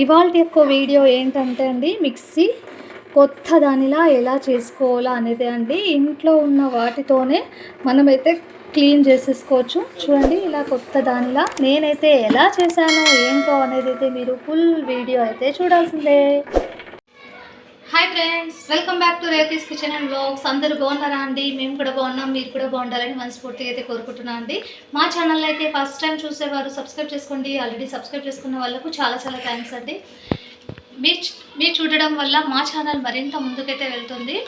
ఇవాళ యొక్క వీడియో ఏంటంటే అండి మిక్సీ కొత్త దానిలా ఎలా చేసుకోవాలా అనేది అండి. ఇంట్లో ఉన్న వాటితోనే మనమైతే క్లీన్ చేసేసుకోవచ్చు. చూడండి ఇలా కొత్త దానిలా నేనైతే ఎలా చేశానో ఏంటో అనేది అయితే మీరు ఫుల్ వీడియో అయితే చూడాల్సిందే. Hi friends welcome back to Rethi's kitchen and blogs అందరూ బాగున్నారా అండి? మేము కూడా బాగున్నాం మీరు కూడా బాగుండాలని మనస్ఫూర్తిగా అయితే కోరుకుంటున్నాను అండి. మా ఛానల్ అయితే ఫస్ట్ టైం చూసేవారు సబ్స్క్రైబ్ చేసుకోండి. ఆల్రెడీ సబ్స్క్రైబ్ చేసుకున్న వాళ్ళకు చాలా చాలా థ్యాంక్స్ అండి. మీరు మీరు చూడడం వల్ల మా ఛానల్ మరింత ముందుకైతే వెళ్తుంది.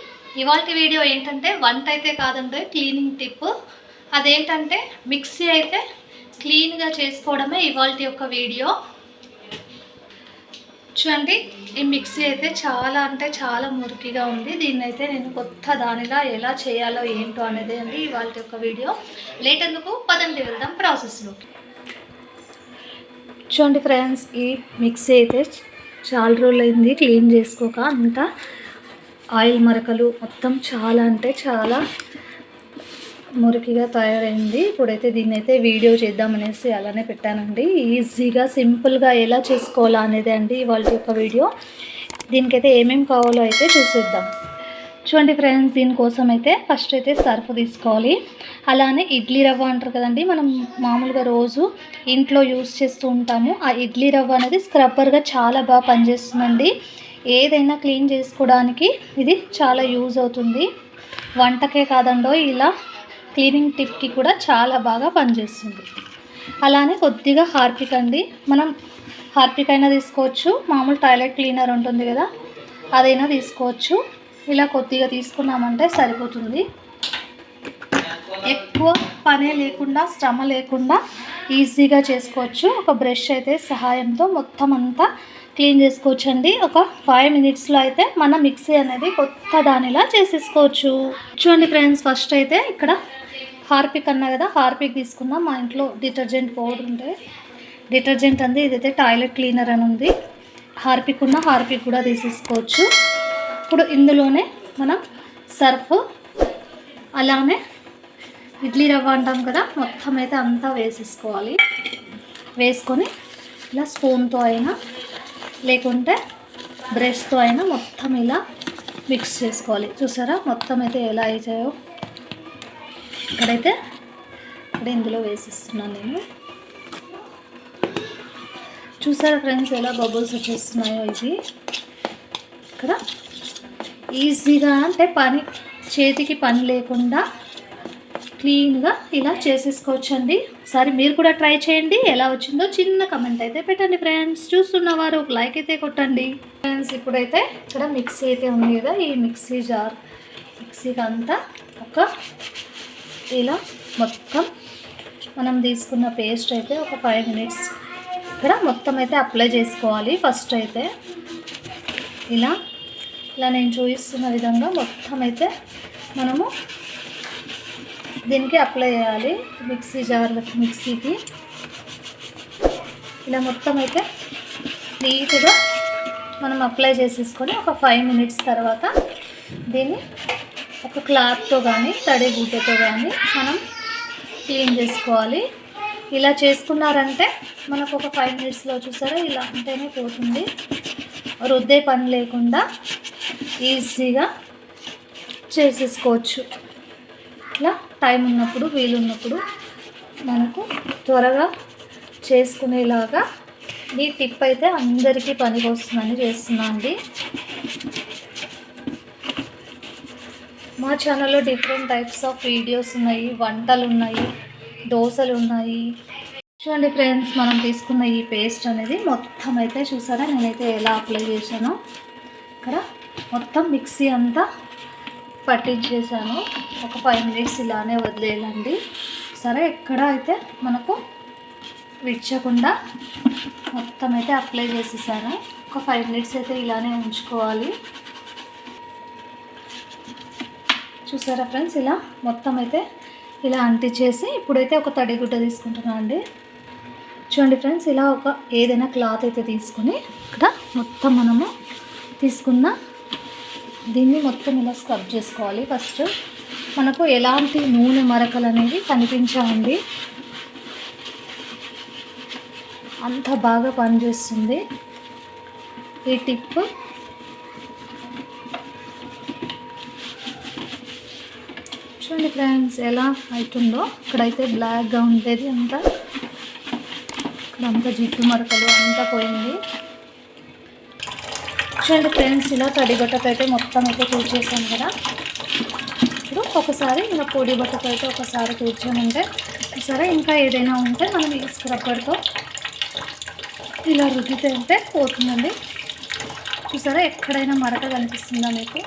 ఇవాళ వీడియో ఏంటంటే వంట అయితే కాదండి క్లీనింగ్ టిప్ అదేంటంటే మిక్సీ అయితే క్లీన్గా చేసుకోవడమే ఇవాళ యొక్క వీడియో. చూడండి ఈ మిక్సీ అయితే చాలా అంటే చాలా మురికిగా ఉంది. దీన్ని అయితే నేను కొత్త దానిలా ఎలా చేయాలో ఏంటో అనేది అండి ఇవాళ యొక్క వీడియో. లేట్ ఎందుకు? పదండి వెళ్దాం ప్రాసెస్లోకి చూడండి ఫ్రెండ్స్. ఈ మిక్సీ అయితే చాలా రోజులు అయింది క్లీన్ చేసుకోక అంతా ఆయిల్ మరకలు మొత్తం చాలా అంటే చాలా మురికిగా తయారైంది. ఇప్పుడైతే దీన్ని అయితే వీడియో చేద్దామనేసి అలానే పెట్టానండి. ఈజీగా సింపుల్గా ఎలా చేసుకోవాలా అనేది అండి వాళ్ళ యొక్క వీడియో. దీనికైతే ఏమేమి కావాలో అయితే చూసేద్దాం. చూడండి ఫ్రెండ్స్ దీనికోసం అయితే ఫస్ట్ అయితే సర్ఫ్ తీసుకోవాలి. అలానే ఇడ్లీ రవ్వ అంటారు కదండి మనం మామూలుగా రోజు ఇంట్లో యూస్ చేస్తూ ఉంటాము. ఆ ఇడ్లీ రవ్వ అనేది స్క్రబ్బర్గా చాలా బాగా పనిచేస్తుందండి. ఏదైనా క్లీన్ చేసుకోవడానికి ఇది చాలా యూజ్ అవుతుంది. వంటకే కాదండో ఇలా క్లీనింగ్ టిప్కి కూడా చాలా బాగా పనిచేస్తుంది. అలానే కొద్దిగా హార్పిక్ అండి. మనం హార్పిక్ అయినా తీసుకోవచ్చు. మామూలు టాయిలెట్ క్లీనర్ ఉంటుంది కదా అదైనా తీసుకోవచ్చు. ఇలా కొద్దిగా తీసుకున్నామంటే సరిపోతుంది. ఎక్కువ పనే లేకుండా శ్రమ లేకుండా ఈజీగా చేసుకోవచ్చు. ఒక బ్రష్ అయితే సహాయంతో మొత్తం అంతా క్లీన్ చేసుకోవచ్చు అండి ఒక ఫైవ్ మినిట్స్లో అయితే మన మిక్సీ అనేది కొత్త దానిలా చేసేసుకోవచ్చు. చూడండి ఫ్రెండ్స్ ఫస్ట్ అయితే ఇక్కడ హార్పిక్ అన్నా కదా హార్పిక్ తీసుకుందాం. మా ఇంట్లో డిటర్జెంట్ పౌడర్ ఉంటే డిటర్జెంట్ అంది ఇదైతే టాయిలెట్ క్లీనర్ అని ఉంది. హార్పిక్ ఉన్న హార్పిక్ కూడా తీసేసుకోవచ్చు. ఇప్పుడు ఇందులోనే మనం సర్ఫ్ అలానే ఇడ్లీ రవ్వ అంటాం కదా మొత్తం అయితే అంతా వేసేసుకోవాలి. వేసుకొని ఇలా స్పూన్తో అయినా లేకుంటే బ్రష్తో అయినా మొత్తం ఇలా మిక్స్ చేసుకోవాలి. చూసారా? మొత్తం అయితే ఎలా అయితాయో. ఇక్కడైతే ఇక్కడ ఇందులో వేసిస్తున్నాను నేను. చూసారా ఫ్రెండ్స్ ఎలా బబుల్స్ వచ్చేస్తున్నాయో ఇది ఇక్కడ ఈజీగా అంటే పని చేతికి పని లేకుండా క్లీన్గా ఇలా చేసేసుకోవచ్చండి. ఒకసారి మీరు కూడా ట్రై చేయండి ఎలా వచ్చిందో చిన్న కమెంట్ అయితే పెట్టండి ఫ్రెండ్స్. చూస్తున్నవారు ఒక లైక్ అయితే కొట్టండి. ఫ్రెండ్స్ ఇప్పుడైతే ఇక్కడ మిక్సీ అయితే ఉంది కదా ఈ మిక్సీ జార్ మిక్సీకి అంతా ఒక ఇలా మొత్తం మనం తీసుకున్న పేస్ట్ అయితే ఒక ఫైవ్ మినిట్స్ ఇక్కడ మొత్తం అయితే అప్లై చేసుకోవాలి ఫస్ట్ అయితే. ఇలా ఇలా నేను చూపిస్తున్న విధంగా మొత్తం అయితే మనము దీనికి అప్లై చేయాలి మిక్సీ జార్ మిక్సీకి. ఇలా మొత్తం అయితే నీట్గా మనం అప్లై చేసేసుకొని ఒక ఫైవ్ మినిట్స్ తర్వాత దీన్ని ఒక క్లాత్తో కానీ తడి గుడ్డతో కానీ మనం క్లీన్ చేసుకోవాలి. ఇలా చేసుకున్నారంటే మనకు ఒక ఫైవ్ మినిట్స్లో చూసారా? ఇలా అంటేనే పోతుంది. రుద్దే పని లేకుండా ఈజీగా చేసేసుకోవచ్చు. ఇట్లా టైం ఉన్నప్పుడు వీలున్నప్పుడు మనకు త్వరగా చేసుకునేలాగా ఈ టిప్ అయితే అందరికీ పనికి వస్తుందని చేస్తున్నా అండి మా ఛానల్లో డిఫరెంట్ టైప్స్ ఆఫ్ వీడియోస్ ఉన్నాయి వంటలు ఉన్నాయి దోశలు ఉన్నాయి. చూడండి ఫ్రెండ్స్ మనం తీసుకున్న ఈ పేస్ట్ అనేది మొత్తం అయితే చూసారా? నేనైతే ఎలా అప్లై చేశానో ఇక్కడ మొత్తం మిక్సీ అంతా పట్టించేసాను ఒక ఫైవ్ మినిట్స్ ఇలానే వదిలేయాలండి సరే ఎక్కడ అయితే మనకు విచ్చకుండా మొత్తం అయితే అప్లై చేసేసాను. ఒక ఫైవ్ మినిట్స్ అయితే ఇలానే ఉంచుకోవాలి. చూసారా ఫ్రెండ్స్? ఇలా మొత్తం అయితే ఇలా అంటించేసి ఇప్పుడైతే ఒక తడిగుడ్డ తీసుకుంటున్నాను అండి. చూడండి ఫ్రెండ్స్ ఇలా ఒక ఏదైనా క్లాత్ అయితే తీసుకొని ఇక్కడ మొత్తం మనము తీసుకున్న దీన్ని మొత్తం ఇలా స్క్రబ్ చేసుకోవాలి. ఫస్ట్ మనకు ఎలాంటి నూనె మరకలు అనేవి కనిపించాలండి అంత బాగా పనిచేస్తుంది. ఈ టిప్ చూడండి ఫ్రెండ్స్ ఎలా అవుతుందో ఇక్కడైతే బ్లాక్గా ఉండేది అంతా. ఇక్కడంతా జిడ్డు మరకలు అంతా పోయింది. చూడండి ఫ్రెండ్స్ ఇలా తడి బట్టతో అయితే మొత్తం అయితే కూర్చేసాను కదా. ఇప్పుడు ఒకసారి ఇలా పొడి బట్టతో అయితే ఒకసారి కూర్చోమంటే సరే ఇంకా ఏదైనా ఉంటే మనం ఈ స్క్రబ్బర్తో ఇలా రుద్దితే అంటే పోతుందండి. చూసారా ఎక్కడైనా మరక కనిపిస్తుందా మీకు?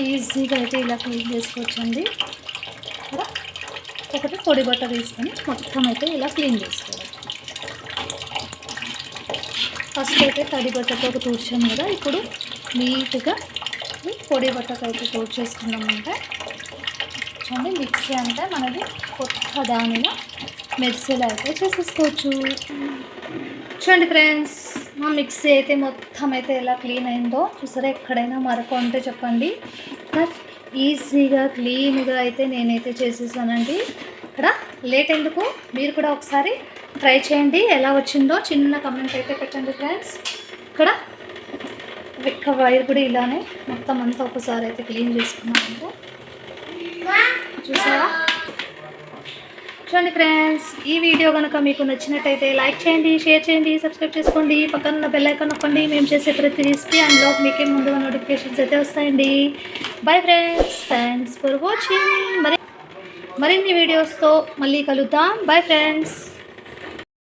ఈజీగా అయితే ఇలా క్లీన్ చేసుకోవచ్చండి. ఒకటి పొడి బట్ట తీసుకొని మొత్తం అయితే ఇలా క్లీన్ చేసుకోవాలి. ఫస్ట్ అయితే తడి బట్టతో ఒక తూర్చాము కదా. ఇప్పుడు నీట్గా పొడి బట్టకు అయితే తూర్చేసుకున్నామంటే చూడండి మిక్సీ అంటే మనది కొత్త దానిలో మెరిసేలా అయితే చేసేసుకోవచ్చు. చూడండి ఫ్రెండ్స్ మా మిక్సీ అయితే మొత్తం అయితే ఎలా క్లీన్ అయిందో చూసారా? ఎక్కడైనా మరక ఉంటే చెప్పండి. ఈజీగా క్లీన్గా అయితే నేనైతే చేసేసానండి. ఇక్కడ లేట్ ఎందుకు? మీరు కూడా ఒకసారి ట్రై చేయండి. ఎలా వచ్చిందో చిన్న కమెంట్ అయితే పెట్టండి ఫ్రెండ్స్ ఇక్కడ ఇక్క వైర్ కూడా ఇలానే మొత్తం అంతా ఒకసారి అయితే క్లీన్ చేసుకున్నాను చూసారా? చూడండి ఫ్రెండ్స్ ఈ వీడియో కనుక మీకు నచ్చినట్టయితే లైక్ చేయండి షేర్ చేయండి సబ్స్క్రైబ్ చేసుకోండి. పక్కన ఉన్న బెల్ ఐకాన్ నొక్కండి. మేము చేసే ప్రతి రెసిపీ అందులో మీకే ముందుగా నోటిఫికేషన్స్ అయితే వస్తాయండి. Bye friends thanks for watching మరి మరిన్ని వీడియోస్తో మళ్ళీ కలుద్దాం. Bye friends